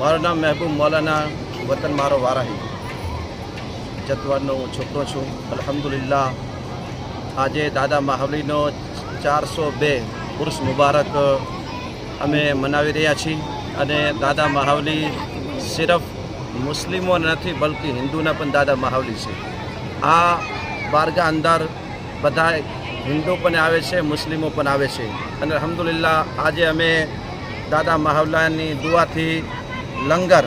મારું નામ મહેબૂબ મૌલાના વતન મારો વારાહી. જતવારનો હું છોકરો છું. અલ્હમ્દુલિલ્લાહ. આજે દાદા મહાવલીનો ચારસો બે પુરુષ મુબારક અમે મનાવી રહ્યા છીએ. અને દાદા મહાવલી સિર્ફ મુસ્લિમો નથી, બલકી હિન્દુના પણ દાદા મહાવલી છે. આ બારગા અંદર બધા હિન્દુ પણ આવે છે, મુસ્લિમો પણ આવે છે. અને અલ્હમ્દુલિલ્લાહ, આજે અમે દાદા મહાવલાની દુઆથી લંગર,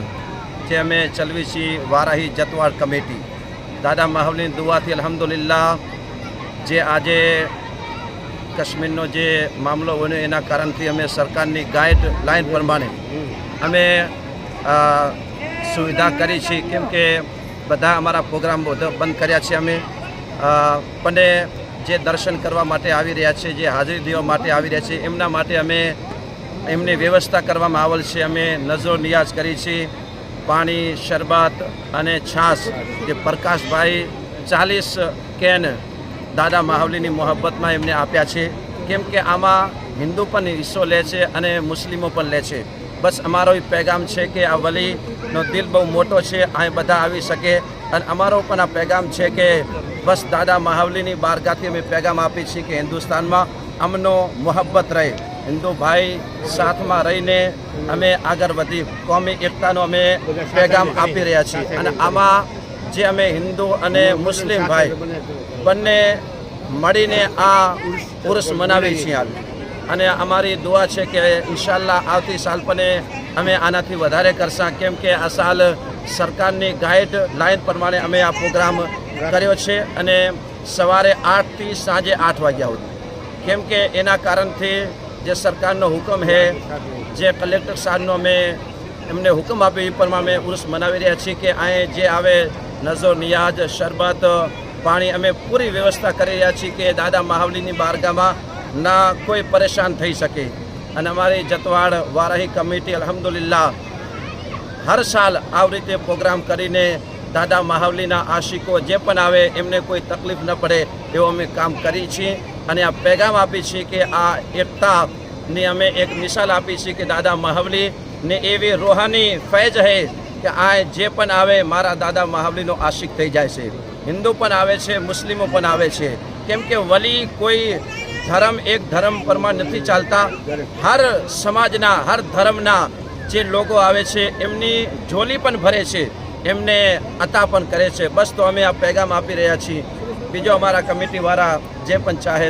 જે અમે ચલવી છીએ વારાહી જતવાડ કમિટી. દાદા મહાવલીની દુઆથી અલ્હમ્દુલિલ્લાહ, જે આજે કાશ્મીરનો જે મામલો બન્યો એના કારણથી અમે સરકારની ગાઈડ લાઈન પ્રમાણે અમે સુવિધા કરી છે કેમ કે બધા અમારા પ્રોગ્રામ બંધ કર્યા છે અમે. પણ જે દર્શન કરવા માટે આવી રહ્યા છે, જે હાજરી દેવા માટે આવી રહ્યા છે, એમના માટે અમે એમની વ્યવસ્થા કરવામાં આવેલ છે. અમે નજરો નિયાઝ કરી છે. પાણી, શરબત અને છાશ જે પ્રકાશભાઈ ચાલીસ કેન દાદા મહાવલીની મોહબ્બતમાં એમને આપ્યા છે. કેમ કે આમાં હિન્દુ પણ હિસ્સો લે છે અને મુસ્લિમો પણ લે છે. બસ અમારો એ પેગામ છે કે આ વલીનો દિલ બહુ મોટો છે. આ બધા આવી શકે. અને અમારો પણ આ પેગામ છે કે બસ દાદા મહાવલીની બારગાથી અમે પેગામ આપી છીએ કે હિન્દુસ્તાનમાં અમનો મોહબ્બત રહે. હિન્દુ ભાઈ સાથમાં રહીને અમે આગળ વધી કોમી એકતાનો અમે પેગામ આપી રહ્યા છીએ. અને આમાં જે અમે હિન્દુ અને મુસ્લિમ ભાઈ બંને મળીને આ પુરુષ મનાવીએ છીએ હાલ. અને અમારી દુઆ છે કે ઇન્શાલ્લાહ આવતી સાલ પણ અમે આનાથી વધારે કરશા. કેમ કે આ સાલ સરકારની ગાઈડ લાઇન પ્રમાણે અમે આ પ્રોગ્રામ કર્યો છે અને સવારે આઠથી સાંજે આઠ વાગ્યા સુધી. કેમ કે એના કારણથી જે સરકારનો હુકમ છે જે કલેક્ટર સાહેબનો અમે એમને હુકમ આપ્યો એ પ્રમાણે અમે ઉર્સ મનાવી રહ્યા છીએ કે અહીં જે આવે નઝો નિયાજ, શરબત, પાણી અમે પૂરી વ્યવસ્થા કરી રહ્યા છીએ કે દાદા મહાવલીની બારગામાં ના કોઈ પરેશાન થઈ શકે. અને અમારી જતવાડ વારાહી કમિટી અલહમદુલિલ્લા હર સાલ આવી રીતે પ્રોગ્રામ કરીને દાદા મહાવલીના આશિકો જે પણ આવે એમને કોઈ તકલીફ ન પડે એવું અમે કામ કરીએ છીએ. અને આ પેગામ આપી છીએ કે આ એકતાની અમે એક મિસાલ આપી છીએ કે દાદા મહાવલીને એવી રોહાની ફૈજ હે કે આ જે પણ આવે મારા દાદા મહાવલીનો આશિક થઈ જાય છે. હિન્દુ પણ આવે છે, મુસ્લિમો પણ આવે છે. કેમ કે વલી કોઈ ધર્મ, એક ધર્મ પરમાં નથી ચાલતા. હર સમાજના, હર ધર્મના જે લોકો આવે છે, એમની ઝોલી પણ ભરે છે. એમને અતા પણ કરે છે. બસ તો અમે આ પેગામ આપી રહ્યા છીએ. બીજો અમારા કમિટીવાળા જે પણ ચાહે